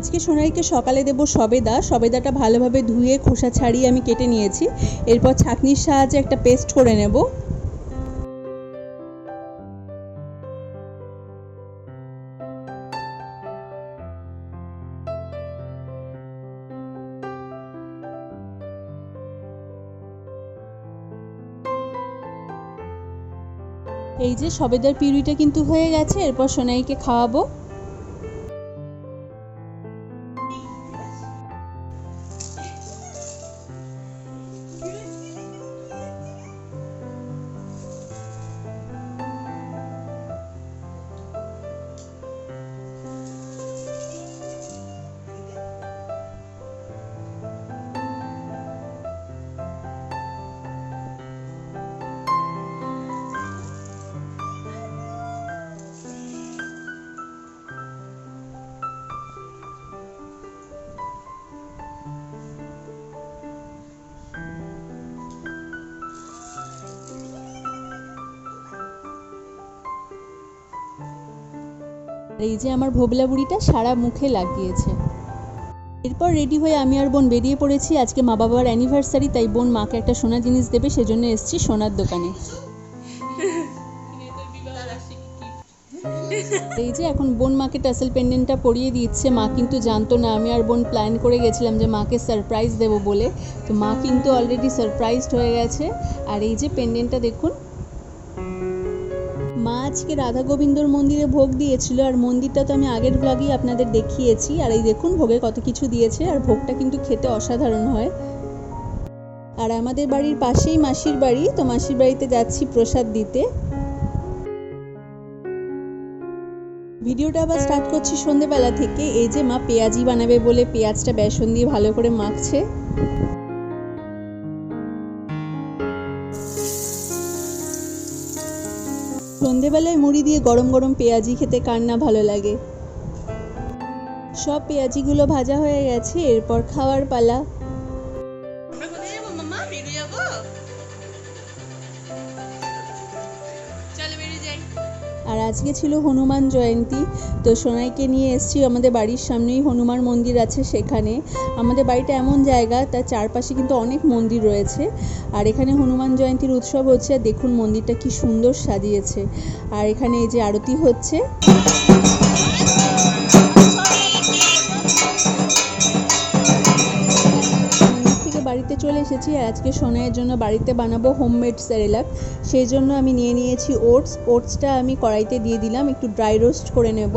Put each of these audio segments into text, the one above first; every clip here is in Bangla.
আজকে সোনাইকে সকালে দেবো সবেদা। সবেদাটা ভালোভাবে ধুয়ে খোসা ছাড়িয়ে আমি কেটে নিয়েছি। এরপর ছাঁকনির সাহায্যে একটা পেস্ট করে নেব। এই যে সবেদার পিউরিটা কিন্তু হয়ে গেছে। এরপর সোনাইকে খাওয়াবো। এই যে আমার ভোবলা বুড়িটা সারা মুখে লাগিয়েছে। এরপর রেডি হয়ে আমি আর বোন বেরিয়ে পড়েছি। আজকে মা বাবার অ্যানিভার্সারি তাই বোন মাকে একটা সোনা জিনিস দেবে, সেজন্য এসেছি সোনার দোকানে। এই যে এখন বোন মাকে টাসেল পেন্ডেন্টটা পরিয়ে দিচ্ছে। মা কিন্তু জানতো না, আমি আর বোন প্ল্যান করে গেছিলাম যে মাকে সারপ্রাইজ দেবো বলে। তো মা কিন্তু অলরেডি সারপ্রাইজড হয়ে গেছে। আর এই যে পেন্ডেন্টটা দেখুন আজকে রাধা গোবিন্দর মন্দিরে ভোগ দিয়েছিল, আর মন্দিরটা তো আমি আগের ব্লগেই আপনাদের দেখিয়েছি। আর এই দেখুন ভোগে কত কিছু দিয়েছে, আর ভোগটা কিন্তু খেতে অসাধারণ হয়। আর আমাদের বাড়ির পাশেই মাসির বাড়ি, তো মাসির বাড়িতে যাচ্ছি প্রসাদ দিতে। ভিডিওটা আবার স্টার্ট করছি সন্ধেবেলা থেকে। এই যে মা পেঁয়াজি বানাবে বলে পেঁয়াজটা বেসন দিয়ে ভালো করে মাখছে। সন্ধেবেলায় মুড়ি দিয়ে গরম গরম পেঁয়াজি খেতে কার না ভালো লাগে? সব পেঁয়াজিগুলো ভাজা হয়ে গেছে, এরপর খাওয়ার পালা। আর আজকে ছিল হনুমান জয়ন্তী। তো সোনাইকে নিয়ে এসছি, আমাদের বাড়ির সামনেই হনুমান মন্দির আছে সেখানে। আমাদের বাড়িটা এমন জায়গা, তার চারপাশে কিন্তু অনেক মন্দির রয়েছে। আর এখানে হনুমান জয়ন্তীর উৎসব হচ্ছে, আর দেখুন মন্দিরটা কি সুন্দর সাজিয়েছে। আর এখানে এই যে আরতি হচ্ছে। বাড়িতে চলে এসেছি আর আজকে সোনাইয়ের জন্য বাড়িতে বানাবো হোমমেড সেরেলাক। সেই জন্য আমি নিয়ে নিয়েছি ওটস ওটসটা আমি কড়াইতে দিয়ে দিলাম, একটু ড্রাই রোস্ট করে নেব।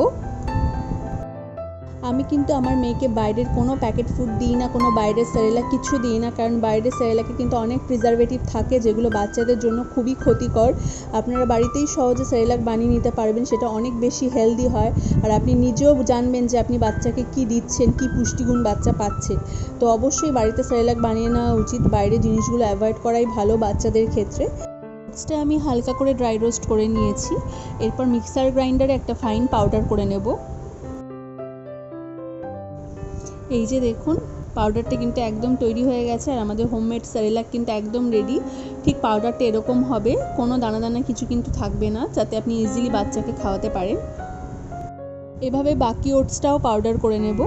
আমি কিন্তু আমার মেয়েকে বাইরের কোনো প্যাকেট ফুড দিই না, কোনো বাইরের সেরেলাক কিছু দিই না, কারণ বাইরের সেরেলাকে কিন্তু অনেক প্রিজারভেটিভ থাকে যেগুলো বাচ্চাদের জন্য খুবই ক্ষতিকর। আপনারা বাড়িতেই সহজে সেরেলাক বানিয়ে নিতে পারবেন, সেটা অনেক বেশি হেলদি হয়। আর আপনি নিজেও জানবেন যে আপনি বাচ্চাকে কি দিচ্ছেন, কি পুষ্টিগুণ বাচ্চা পাচ্ছে। তো অবশ্যই বাড়িতে সেরেলাক বানিয়ে নেওয়া উচিত। বাইরে জিনিসগুলো অ্যাভয়েড করাই ভালো বাচ্চাদের ক্ষেত্রে। ওটসটা আমি হালকা করে ড্রাই রোস্ট করে নিয়েছি। এরপর মিক্সার গ্রাইন্ডারে একটা ফাইন পাউডার করে নেব। এই যে দেখুন পাউডারটা কিন্তু একদম তৈরি হয়ে গেছে আর আমাদের হোমমেড সারেলাক কিন্তু একদম রেডি ঠিক পাউডারটা এরকম হবে, কোনো দানা দানা কিছু কিন্তু থাকবে না, যাতে আপনি ইজিলি বাচ্চাকে খাওয়াতে পারেন। এভাবে বাকি ওটসটাও পাউডার করে নেব।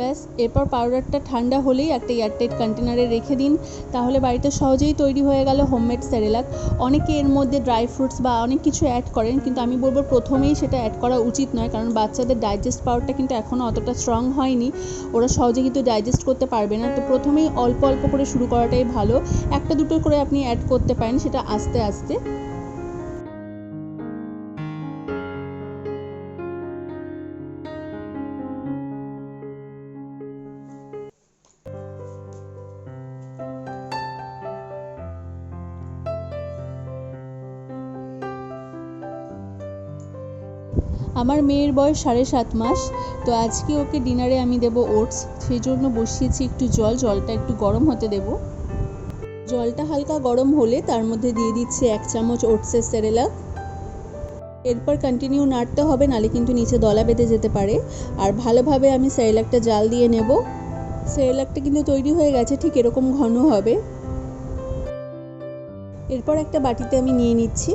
ব্যাস, এরপর পাউডারটা ঠান্ডা হলেই একটা এয়ারটাইট কন্টেনারে রেখে দিন। তাহলে বাড়িতে সহজেই তৈরি হয়ে গেল হোমমেড সেরেলাক অনেকে এর মধ্যে ড্রাই ফ্রুটস বা অনেক কিছু অ্যাড করেন, কিন্তু আমি বলব প্রথমেই সেটা অ্যাড করা উচিত নয়, কারণ বাচ্চাদের ডাইজেস্ট পাওয়ারটা কিন্তু এখনও অতটা স্ট্রং হয়নি। ওরা সহজে কিন্তু ডাইজেস্ট করতে পারবে না। তো প্রথমেই অল্প অল্প করে শুরু করাটাই ভালো। একটা দুটো করে আপনি অ্যাড করতে পারেন, সেটা আস্তে আস্তে। আমার মেয়ের বয়স সাড়ে সাত মাস, তো আজকে ওকে ডিনারে আমি দেব ওটস। সেই জন্য বসিয়েছি একটু জল, জলটা একটু গরম হতে দেব। জলটা হালকা গরম হলে তার মধ্যে দিয়ে দিচ্ছি এক চামচ ওটসের সেরেলাক এরপর কন্টিনিউ নাড়তে হবে, নালে কিন্তু নিচে দলা বেঁধে যেতে পারে। আর ভালোভাবে আমি সেরেলাকটা জাল দিয়ে নেব। সেরেলাকটা কিন্তু তৈরি হয়ে গেছে, ঠিক এরকম ঘন হবে। এরপর একটা বাটিতে আমি নিয়ে নিচ্ছি।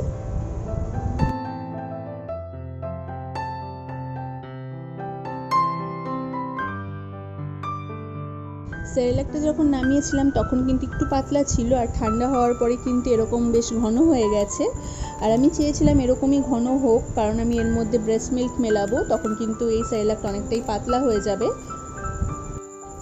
সেরেলাকটা যখন নামিয়েছিলাম, তখন কিন্তু একটু পাতলা ছিল আর ঠান্ডা হওয়ার পরে কিন্তু এরকম বেশ ঘন হয়ে গেছে। আর আমি চেয়েছিলাম এরকমই ঘন হোক, কারণ আমি এর মধ্যে ব্রেস্ট মিল্ক মেলাবো, তখন কিন্তু এই সেরেলাকটা অনেকটাই পাতলা হয়ে যাবে।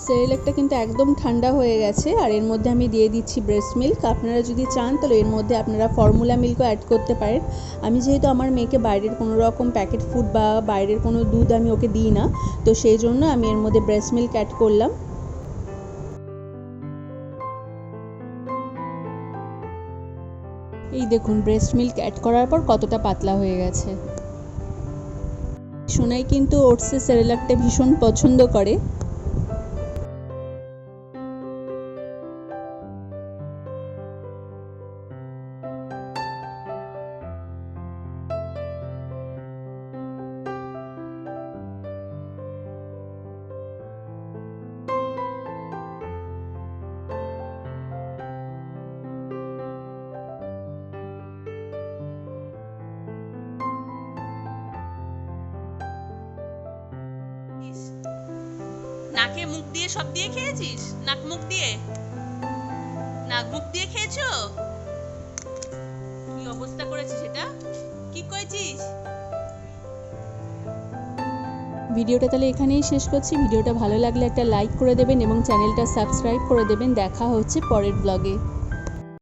সেরেলাকটা কিন্তু একদম ঠান্ডা হয়ে গেছে, আর এর মধ্যে আমি দিয়ে দিচ্ছি ব্রেস্ট মিল্ক আপনারা যদি চান, তাহলে এর মধ্যে আপনারা ফর্মুলা মিল্কও অ্যাড করতে পারেন। আমি যেহেতু আমার মেয়েকে বাইরের কোনো রকম প্যাকেট ফুড বা বাইরের কোনো দুধ আমি ওকে দিই না, তো সেই জন্য আমি এর মধ্যে ব্রেস্ট মিল্ক অ্যাড করলাম। দেখুন ব্রেস্ট মিল্ক অ্যাড করার পর কতটা পাতলা হয়ে গেছে। সোনাই কিন্তু ওটসে সেরেলাকটা ভীষণ পছন্দ করে। নাকে মুখ দিয়ে সব দিয়ে খেয়েছিস? নাক মুখ দিয়ে? নাক মুখ দিয়ে খেয়েছো? কি অবস্থা করেছিস সেটা কি করেছিস ভিডিওটা তাহলে এখানেই শেষ করছি। ভিডিওটা ভালো লাগলে একটা লাইক করে দেবেন এবং চ্যানেলটা সাবস্ক্রাইব করে দেবেন। দেখা হচ্ছে পরের ব্লগে।